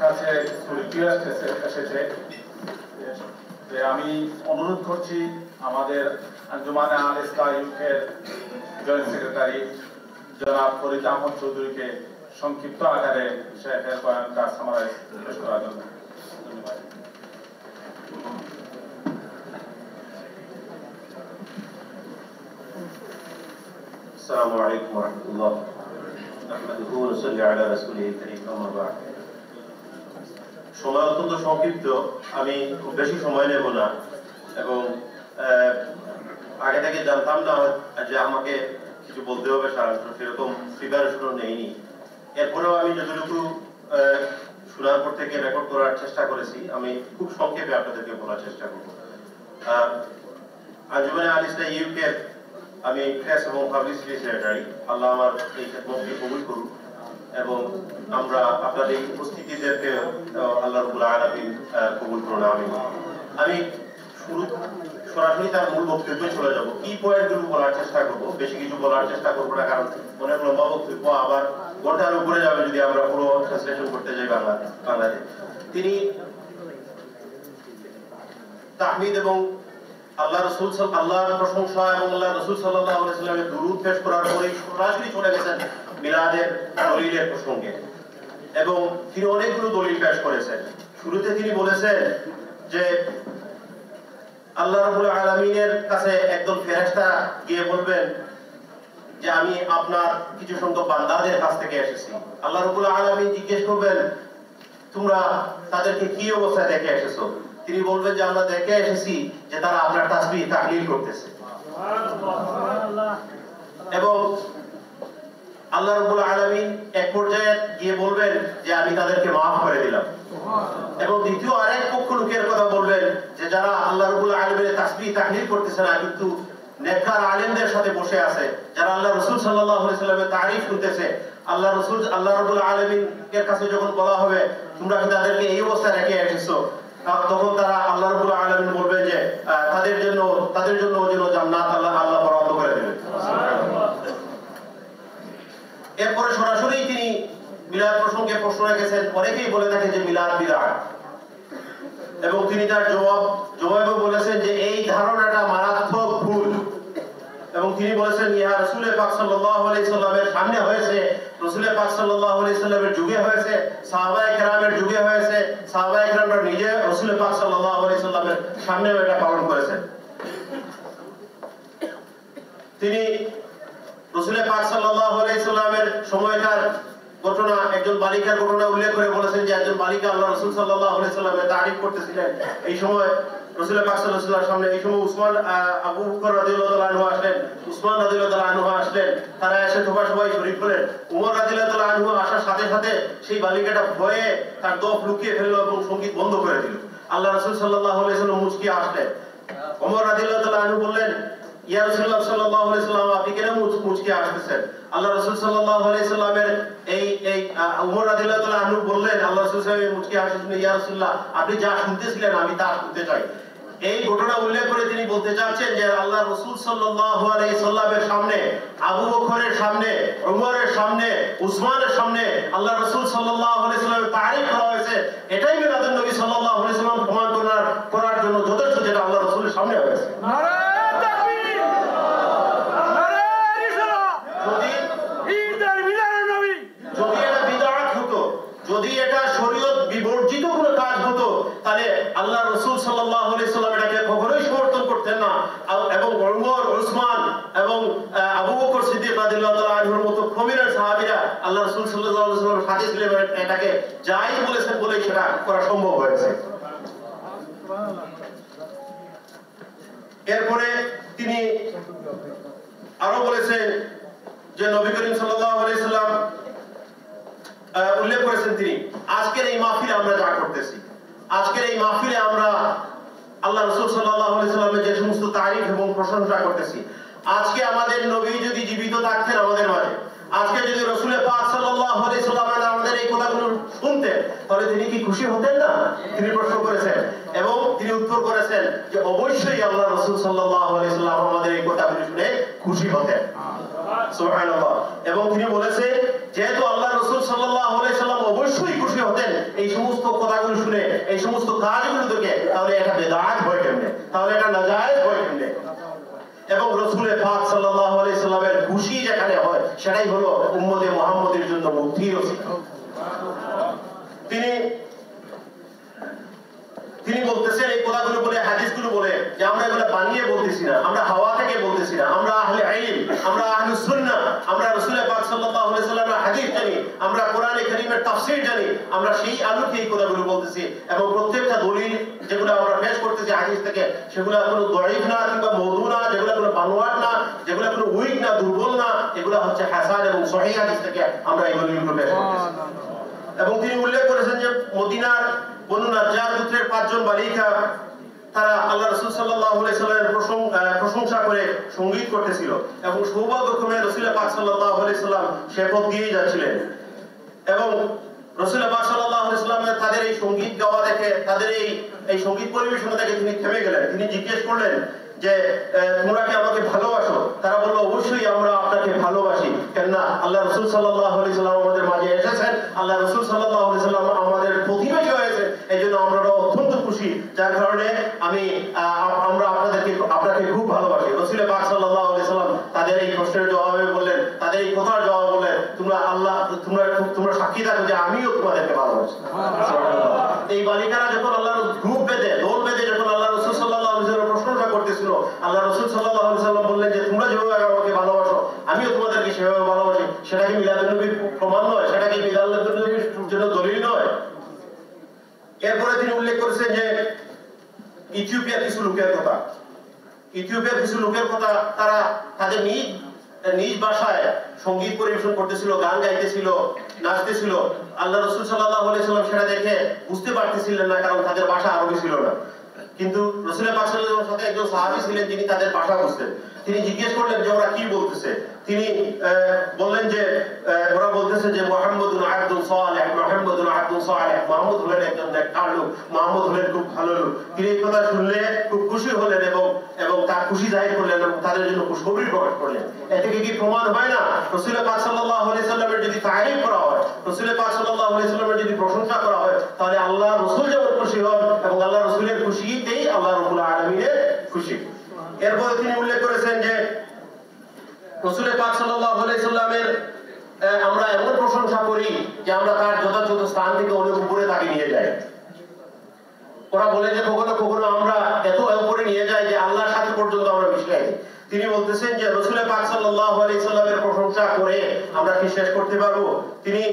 কাছে রিকোয়েস্ট এসেছে যে আমি অনুরোধ করছি আমাদের আঞ্জুমানে আল ইসলাম ইউকের জয়েন্ট সেক্রেটারি জনাব ফরিদ আহমদ চৌধুরীকে সংক্ষিপ্ত আকারে শেখের বয়ানটা সামারাইজ পেশ করার জন্য ধন্যবাদ السلام عليكم ورحمة الله نحمده ونصلي على رسوله الكريم أما بعد সময় অত্যন্ত সংক্ষিপ্ত। আমি খুব বেশি সময় নেব না। এবং আগে থেকে জানতাম না যে আমাকে কিছু বলতে হবে, সারাংশ সেরকম প্রিপারেশনও নেইনি। এরপরেও আমি যতটুকু শোনার পর থেকে রেকর্ড করার চেষ্টা করেছি, আমি খুব সংক্ষেপে আপনাদেরকে বলার চেষ্টা করব। আঞ্জুমানে আল ইসলাম ইউকের আমি প্রেস এবং পাবলিসিটি সেক্রেটারি আল্লাহ আমার এই খেদমতকে কবুল করুন এবং আমরা আপনাদের এই উপস্থিতিদেরকে আল্লাহ রবুল আলমিন কবুল করুন আমি আমি শুরু, সরাসরি তার মূল বক্তব্যে চলে যাব। কি পয়েন্টগুলো বলার চেষ্টা করব? বেশি কিছু বলার চেষ্টা করব না, কারণ অনেক লম্বা বক্তব্য, আবার ঘণ্টার উপরে যাবে যদি আমরা পুরো ট্রান্সলেশন করতে যাই বাংলা, বাংলাতে। তিনি তাহমিদ এবং আল্লাহ রসুল আল্লাহর প্রশংসা এবং আল্লাহ রসুল সাল্লাহ আলাইসাল্লামের দুরুদ পেশ করার পরে সরাসরি চলে গেছেন মিলাদের দলিলের প্রসঙ্গে। এবং তিনি অনেকগুলো দলিল পেশ করেছেন। শুরুতে তিনি বলেছেন যে, আল্লাহ রাব্বুল আলামিনের কাছে একদল ফেরেশতা গিয়ে বলবেন যে, আমি আপনার কিছু সংখ্যক বান্দাদের কাছ থেকে এসেছি। আল্লাহ রাব্বুল আলামিন জিজ্ঞেস করবেন, তোমরা তাদেরকে কি অবস্থায় দেখে এসেছ? তিনি বলবেন যে, আমরা দেখে এসেছি যে তারা আপনার তাসবিহ, তাহলিল করতেছে এবং আল্লাহ রাব্বুল আলামিন এক পর্যায়ে গিয়ে বলবেন যে আমি তাদেরকে মাফ করে দিলাম। এবং দ্বিতীয় আরেক পক্ষ লোকের কথা বলবেন যে যারা আল্লাহ রাব্বুল আলামিনের তাসবিহ, তাহলিল করতেছে না, কিন্তু আলেমদের সাথে বসে আছে, যারা আল্লাহ রাসূল আলাইহি সাল্লামের তারিফ শুনতেছে, আল্লাহ রাসূল, আল্লাহ রাব্বুল আলামিন এর কাছে যখন বলা হবে, তোমরা কি তাদেরকে এই অবস্থায় রেখে এসেছ? তখন তারা আল্লাহ রাব্বুল আলামিন বলবে যে তাদের জন্য তাদের জন্য যেন জান্নাত আল্লাহ আল্লাহ বরাদ্দ করে দেবেন। এরপরে সরাসরি তিনি মিলাদ প্রসঙ্গে প্রশ্ন রেখেছেন অনেকেই বলে থাকে যে মিলাদ বিরাট। এবং তিনি তার জবাব, জবাবে বলেছেন যে এই ধারণাটা মারাত্মক ভুল। এবং তিনি বলেছেন ইহা রসুল পাক সাল্লাল্লাহু আলাইহি সাল্লামের সামনে হয়েছে, রসুল পাক সাল্লাল্লাহু আলাইহি সাল্লামের যুগে হয়েছে, সাহাবায়ে কেরামের যুগে হয়েছে, সাহাবায়ে কেরামরা নিজে রসুল পাক সাল্লাল্লাহু আলাইহি সাল্লামের সামনে এটা পালন করেছেন। তিনি রসুলের পাক সাল্লাল্লাহু আলাইহি সাল্লামের সময়কার ঘটনা, একজন বালিকার ঘটনা উল্লেখ করে বলেছেন যে একজন বালিকা আল্লাহ রাসূল সাল্লামের তারিফ করতেছিলেন। এই সময় ভয়ে তার লুকিয়ে বন্ধ করে দিল। আল্লাহ রাসূল সাল্লাল্লাহু আলাইহি আসলেন। ওমর রাদিয়াল্লাহু তাআলা আনহু বললেন ইয়া রাসূলুল্লাহ সাল্লাল্লাহু আলাইহি সাল্লাম, আপনি কেন মুচ- মুচকি আসতেছেন? আল্লাহ রাসূল সাল্লাল্লাহু আলাইহি সাল্লামের এই এই ওমর রাদিয়াল্লাহু তাআলা বললেন, আল্লাহ রাসূল আলাইহি মুচকি ইয়া রাসূলুল্লাহ, আপনি যা শুনতেছিলেন, আমি তা শুনতে চাই। এই ঘটনা উল্লেখ করে তিনি বলতে চাচ্ছেন যে, আল্লাহ রসুল সাল্লাল্লাহু আলাইহি সাল্লামের সামনে, আবু বকরের সামনে ওমরের সামনে, উসমানের সামনে, আল্লাহ রসুল সাল্লাল্লাহু আলাইহি সাল্লামের তারিফ করা হয়েছে। এটাই নবী সাল্লাল্লাহু আলাইহি সাল্লাম প্রমাণ করার করার জন্য যথেষ্ট যেটা আল্লাহ রসুলের সামনে হয়েছে নারায়ণ তাকবীর! নারায়ণ ইসলাম! যদি ঈদের বিদায়ের নবী! যদি এটা বিদআত হতো যদি এটা শরীয়ত বিবর্জিত কোনো কাজ হতো তাহলে আল্লাহ রসুল সাল্লাল্লাহু আলাইহি সাল্লাম এটাকে কখনোই সমর্থন করতেন না আ- এবং ওমর ওসমান এবং আহ, এরপরে তিনি আরও বলেছেন যে নবী করিম সাল্লাম উল্লেখ করেছেন তিনি, আজকের এই মাহফিলে আমরা যা করতেছি, আজকের এই মাহফিলে আমরা আল্লাহ রসুল সাল্লাল্লাহু আলাইহি যে সমস্ত তারিফ এবং প্রশংসা করতেছি আজকে আমাদের নবী যদি জীবিত থাকতেন আমাদের মাঝে। আজকে যদি রসুল পাক সাল্লাল্লাহু আলাইহি সাল্লাম আমাদের এই কথাগুলো শুনতেন, তাহলে তিনি কি খুশি হতেন না? তিনি প্রশ্ন করেছেন এবং তিনি উত্তর করেছেন যে অবশ্যই আল্লাহ রসুল সাল্লাল্লাহু আলাইহি সাল্লাম আমাদের এই কথাগুলো শুনে খুশি হতেন। সুবহানাল্লাহ। এবং তিনি বলেছেন যেহেতু আল্লাহ রসুল সাল্লাল্লাহু আলাইহি সাল্লাম অবশ্যই খুশি হতেন এই সমস্ত কথাগুলো শুনে, এই সমস্ত কাজগুলো থেকে তাহলে এটা বেদাত হয় কেমনে? তাহলে এটা নাজায়েজ এবং রসুলের পাক সাল্লাহ সাল্লামের খুশি যেখানে হয়, সেটাই হলো উম্মদে মোহাম্মদের জন্য মুক্তি ও তিনি তিনি বলতেছেন, এই কথাগুলো বলে, হাদিসগুলো বলে যে আমরা এগুলো বানিয়ে বলতেছি না আমরা হাওয়া থেকে বলতেছি না আমরা আহলে ইলম আমরা আহলুস সুন্নাহ আমরা রাসূলের পাক সাল্লাল্লাহু আলাইহি সাল্লামের হাদিস জানি আমরা কোরআনে কারীমের তাফসীর জানি আমরা সেই আলোকে এই কথাগুলো বলতেছি এবং প্রত্যেকটা দলিল যেগুলো আমরা পেশ করতেছি হাদিস থেকে সেগুলো কোনো দঈফ না কিংবা মওদু না যেগুলো কোনো বানোয়াট না যেগুলো কোনো উইক না দুর্বল না এগুলো হচ্ছে হাসান এবং সহিহ হাদিস থেকে আমরা দলিলগুলো পেশ করতেছি। এবং তিনি উল্লেখ করেছেন যে মদিনার বনু নাজ্জার গোত্রের পাঁচজন বালিকা তারা আল্লাহ রাসূল সাল্লামের প্রশংসা করে সংগীত করতেছিল এবং সৌভাগ্যক্রমে রাসূল পাক আলাইহি সাল্লাম পথ দিয়েই যাচ্ছিলেন। এবং রসুল আলাইহি তাদের এই সংগীত গাওয়া দেখে, তাদের এই এই সংগীত পরিবেশনা দেখে তিনি থেমে গেলেন। তিনি জিজ্ঞেস করলেন যে তোমরা কি আমাকে ভালোবাসো? তারা বলল, অবশ্যই আমরা আপনাকে ভালোবাসি। কেননা আল্লাহ রসুল সাল্লাল্লাহু আলাইহি সাল্লাম আমাদের মাঝে এসেছেন। আল্লাহ রসুল সাল্লাম আমাদের প্রতিবেশী খুশি যার কারণে আমি আমরা আপনাদেরকে আপনাকে খুব ভালোবাসি। রসুল পাক আলাইহি সাল্লাম তাদের এই প্রশ্নের জবাবে বললেন তাদের এই কথার জবাব বললেন তোমরা আল্লাহ তোমরা তোমরা সাক্ষী থাকো যে আমিও তোমাদেরকে ভালোবাসি। এই বালিকারা যখন আল্লাহর গ্রুপ বেঁধে দল বেঁধে যখন আল্লাহ রসুল আলাইহি সাল্লাম প্রশংসা করতেছিল আল্লাহ রসুল আলাইহি সাল্লাম বললেন যে তোমরা যেভাবে আমাকে ভালোবাসো আমিও তোমাদেরকে সেভাবে ভালোবাসি। সেটা কি মিলাদুন নবীর প্রমাণ নয় সেটা কি মিলাদুন নবীর জন্য দলিল এরপরে তিনি উল্লেখ করেছেন যে ইথিওপিয়া কিছু লোকের কথা। ইথিওপিয়া কিছু লোকের কথা তারা তাদের নিজ নিজ বাসায় সংগীত পরিবেশন করতেছিল, গান গাইতেছিল, নাচতেছিল। আল্লাহ রসুল সাল্লাহ সাল্লাম সেটা দেখে বুঝতে পারতেছিলেন না, কারণ তাদের বাসা আরবি ছিল না। কিন্তু রসুলের সাল্লাল্লাহু সাথে একজন সাহাবী ছিলেন যিনি তাদের ভাষা বুঝতেন। তিনি জিজ্ঞেস করলেন যে ওরা কি বলতেছে? তিনি বললেন যে ওরা বলতেছে যে আব্দুল সালেহ আব্দুল সালেহ। মাহমুদ হলেন একজন লোক মাহমুদ হলেন খুব ভালো লোক। তিনি এই কথা শুনলে খুব খুশি হলেন এবং এবং তার খুশি জাহির করলেন এবং তাদের জন্য খুশখবরি প্রকাশ করলেন। এ থেকে কি প্রমাণ হয় না? রসুল পাক সাল্লাল্লাহু আলাইহি সাল্লামের যদি তারিফ করা হয় সাল্লামের যদি প্রশংসা করা হয়, তাহলে আল্লাহ রসুল যেমন খুশি হন এবং আল্লাহ রসুলের খুশিতেই আল্লাহ রবুল আলমীদের খুশি। এরপরে তিনি উল্লেখ করেছেন যে রসুলের পাক সাল্লাহামের আমরা এমন প্রশংসা করি যে আমরা তার যথাযথ স্থান থেকে অনেক উপরে তাকে নিয়ে যাই। ওরা বলে যে, কখনো কখনো আমরা এত উপরে নিয়ে যাই যে আল্লাহর সাথে পর্যন্ত আমরা মিশে যাই তিনি বলতেছেন যে রসুলের পাক সাল্লাল্লাহু আলাইহি সাল্লামের প্রশংসা করে আমরা কি শেষ করতে পারব? তিনি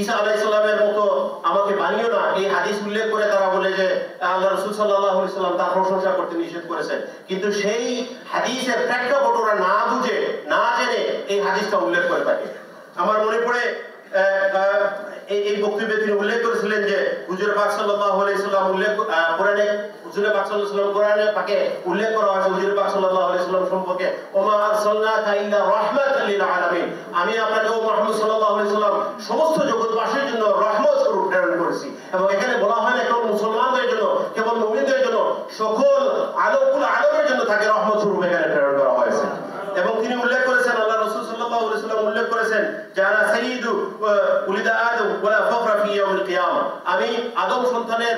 ঈসা আলাইহিস সালামের মতো আমাকে বানিও না। এই হাদিস উল্লেখ করে তারা বলে যে, আল্লাহ রসুল আলাইহি সাল্লাম তার প্রশংসা করতে নিষেধ করেছেন। কিন্তু সেই হাদিসের প্রেক্ষাপট ওরা না বুঝে, না জেনে এই হাদিসটা উল্লেখ করে থাকে। আমার মনে পড়ে এই বক্তব্যে তিনি উল্লেখ করেছিলেন যে হুজুর পাক সাল্লাল্লাহু আলাইহি সাল্লাম উল্লেখ কোরআনে, হুজুর পাক সাল্লাল্লাহু আলাইহি সাল্লাম কোরআনে পাকে উল্লেখ করা হয়েছে হুজুর পাক সাল্লাল্লাহু আলাইহি সাল্লাম সম্পর্কে। ওমা আরসালনাকা ইল্লা রাহমাতাল লিল আলামিন। আমি আপনাকে ও মুহাম্মদ সাল্লাল্লাহু আলাইহি সাল্লাম সমস্ত জগৎবাসীর জন্য রহমত স্বরূপ প্রেরণ করেছি। এবং এখানে বলা হয় না কেবল মুসলমানদের জন্য, কেবল মুমিনদের জন্য, সকল আলোকুল আলমের জন্য তাকে রহমত স্বরূপ এখানে প্রেরণ করা হয়েছে। এবং তিনি উল্লেখ করেছেন, আল্লাহ রাসূল সাল্লাল্লাহু আলাইহি সাল্লাম উল্লেখ করেছেন যে আনা সাইয়্যিদু আমি আদম সন্তানের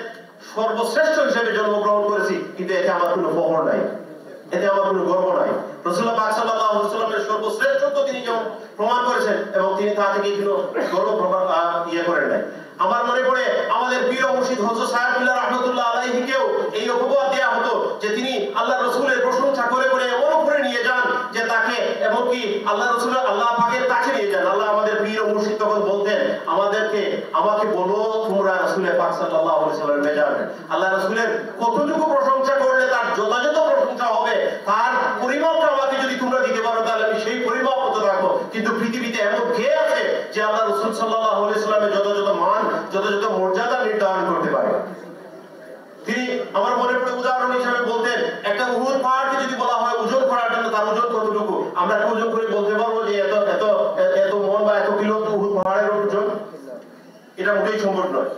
সর্বশ্রেষ্ঠ হিসেবে জন্মগ্রহণ করেছি কিন্তু এতে আমার কোনো ফখর নাই। এতে আমার কোনো গর্ব নাই। রাসূলুল্লাহ সাল্লাল্লাহু আলাইহি তিনি যেমন প্রমাণ করেছেন এবং তিনি তা থেকে কোনো গর্ব আহ, ইয়ে করেন নাই। আমার মনে পড়ে আমাদের বীর মুর্শিদ হযরত সাহেবুল্লাহ রাহমাতুল্লাহ আলাইহিকেও এই অপবাদ দেয়া হতো যে তিনি আল্লাহ রাসূলের প্রশংসা করে করে এমন উপরে নিয়ে যান যে তাকে এমনকি আল্লাহ রাসূল আল্লাহ পাকের কাছে নিয়ে যান। আল্লাহ আমাদের বীর মুর্শিদ তখন আমাদেরকে, আমাকে বলো তোমরা রাসূলের পাক আলাইহি সাল্লামের মেজাবে আল্লাহ রাসূলের কতটুকু প্রশংসা করলে তার যথাযথ প্রশংসা হবে, তার পরিমাপটা আমাকে যদি তোমরা দিতে পারো, তাহলে আমি সেই পরিমাপ হতে থাকব। কিন্তু পৃথিবীতে এমন কে আছে যে আল্লাহ রসুল আলাইহি সাল্লামের যথাযথ মান, যথাযথ মর্যাদা নির্ধারণ করতে পারে? তিনি আমার মনে পড়ে উদাহরণ হিসেবে বলতেন, একটা উহুদ পাহাড়কে যদি বলা হয় ওজন করার জন্য তার ওজন কতটুকু? আমরা ওজন করে বলতে পারব যে এত এত এত মন বা এত কিলো তো উহুদ পাহাড়ের ওজন এটা মোটেই সম্ভব নয়।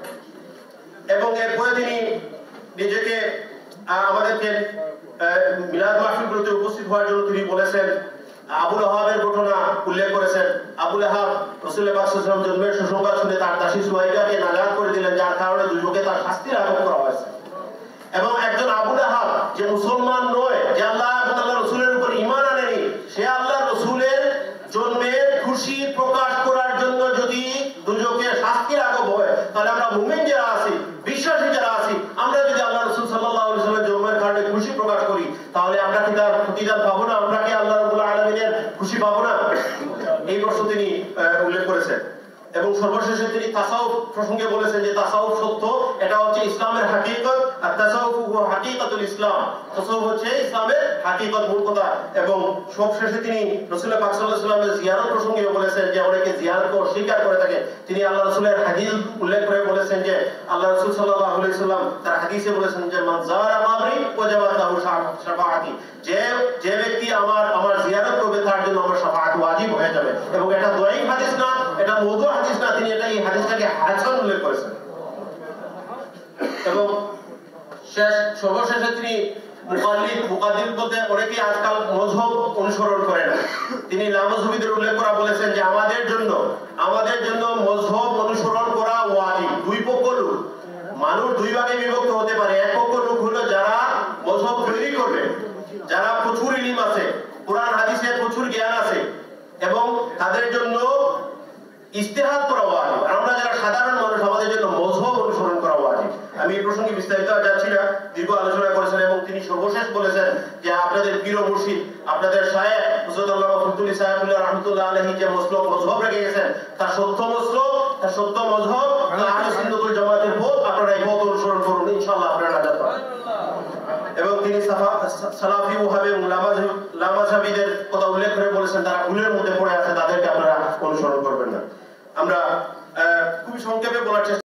এবং এরপরে তিনি নিজেকে আমাদেরকে মিলাদ মাহফিলগুলোতে উপস্থিত হওয়ার জন্য তিনি বলেছেন, আবুল আহাবের ঘটনা উল্লেখ করেছেন। আবুল আহাব রসুলের বাকসাম জন্মের সুসংবাদ শুনে তার দাসী সুহাইকাকে নাজাত করে দিলেন, যার কারণে দুজকে তার শাস্তির আরোপ করা হয়েছে। এবং একজন আবুল আহাব যে মুসলমান নয়, যে আল্লাহ রসুলের মুমিন যারা আছি, বিশ্বাসী যারা আছি, আমরা যদি আল্লাহ রসুল সাল্লাহ সাল্লামের জন্মের কারণে খুশি প্রকাশ করি, তাহলে আমরা কি তার প্রতিদান পাবো না? আমরা কি আল্লাহ রবুল্লাহ আলমিনের খুশি পাবো না? এই প্রশ্ন তিনি উল্লেখ করেছেন। এবং সর্বশেষে তিনি তাসাও প্রসঙ্গে তাসাউফ সত্য, এটা হচ্ছে ইসলামের হাকিকত, আর তাসাউফ হুয়া হাকিকাতুল ইসলাম। তাসাউফ হচ্ছে ইসলামের হাকিকত মূল কথা। এবং সবশেষে তিনি রাসূল পাক সাল্লাল্লাহু আলাইহি ওয়াসাল্লামের প্রসঙ্গে বলেছেন যে অনেকে জিয়ারতকে অস্বীকার করে থাকে। তিনি আল্লাহ রাসূলের হাদিস উল্লেখ করে বলেছেন যে আল্লাহ রাসূল সাল্লাল্লাহু আলাইহি ওয়াসাল্লাম তার হাদিসে বলেছেন যে, মান যারা মাবরি ওয়াজাবাত লাহু শাফাআতি। যে যে ব্যক্তি আমার আমার জিয়ারত করবে, তার জন্য আমার শাফাআত ওয়াজিব হয়ে যাবে। এবং এটা দয়িক হাদিস না, এটা মৌদু হাদিস না, তিনি এটা এই হাদিসটাকে হাসান উল্লেখ করেছেন। এবং শেষ, সর্বশেষে তিনি মুকাল্লিদ মুকাদ্দিম বলতে আজকাল মজহব অনুসরণ তিনি উল্লেখ করা বলেছেন যে, আমাদের জন্য আমাদের জন্য মজহব অনুসরণ করা দুই পক্ষ লোক। মানুষ দুই ভাগে বিভক্ত হতে পারে। এক পক্ষ লোক হলো যারা মজহব তৈরি করবে, যারা প্রচুর ইলিম আছে, কোরআন হাদিসের প্রচুর জ্ঞান আছে এবং তাদের জন্য ইস্তেহাদ করা ওয়াজিব। আমরা যারা সাধারণ মানুষ, আমাদের জন্য মজহব আমি এই প্রসঙ্গে বিস্তারিত যাচ্ছি না। দীর্ঘ আলোচনা করেছেন এবং তিনি সর্বশেষ বলেছেন যে আপনাদের পীর মুর্শিদ আপনাদের হুজুরুল্লাহ ফতুল্লি সাহেবুল্লাহ রহমতুল্লাহ আলাইহি যে মসলক মজহব রেখে গেছেন তার সত্য মসলক তার সত্য মজহব আহলে সুন্নাতুল জামাতের পথ আপনারা এই পথ অনুসরণ করুন ইনশাআল্লাহ আপনারা নাজাত পাবেন। এবং তিনি সালাফি এবং লামাজাবিদের কথা উল্লেখ করে বলেছেন তারা ভুলের মধ্যে পড়ে আছে তাদেরকে আপনারা অনুসরণ করবেন না। আমরা আহ, খুবই সংক্ষেপে বলার চেষ্টা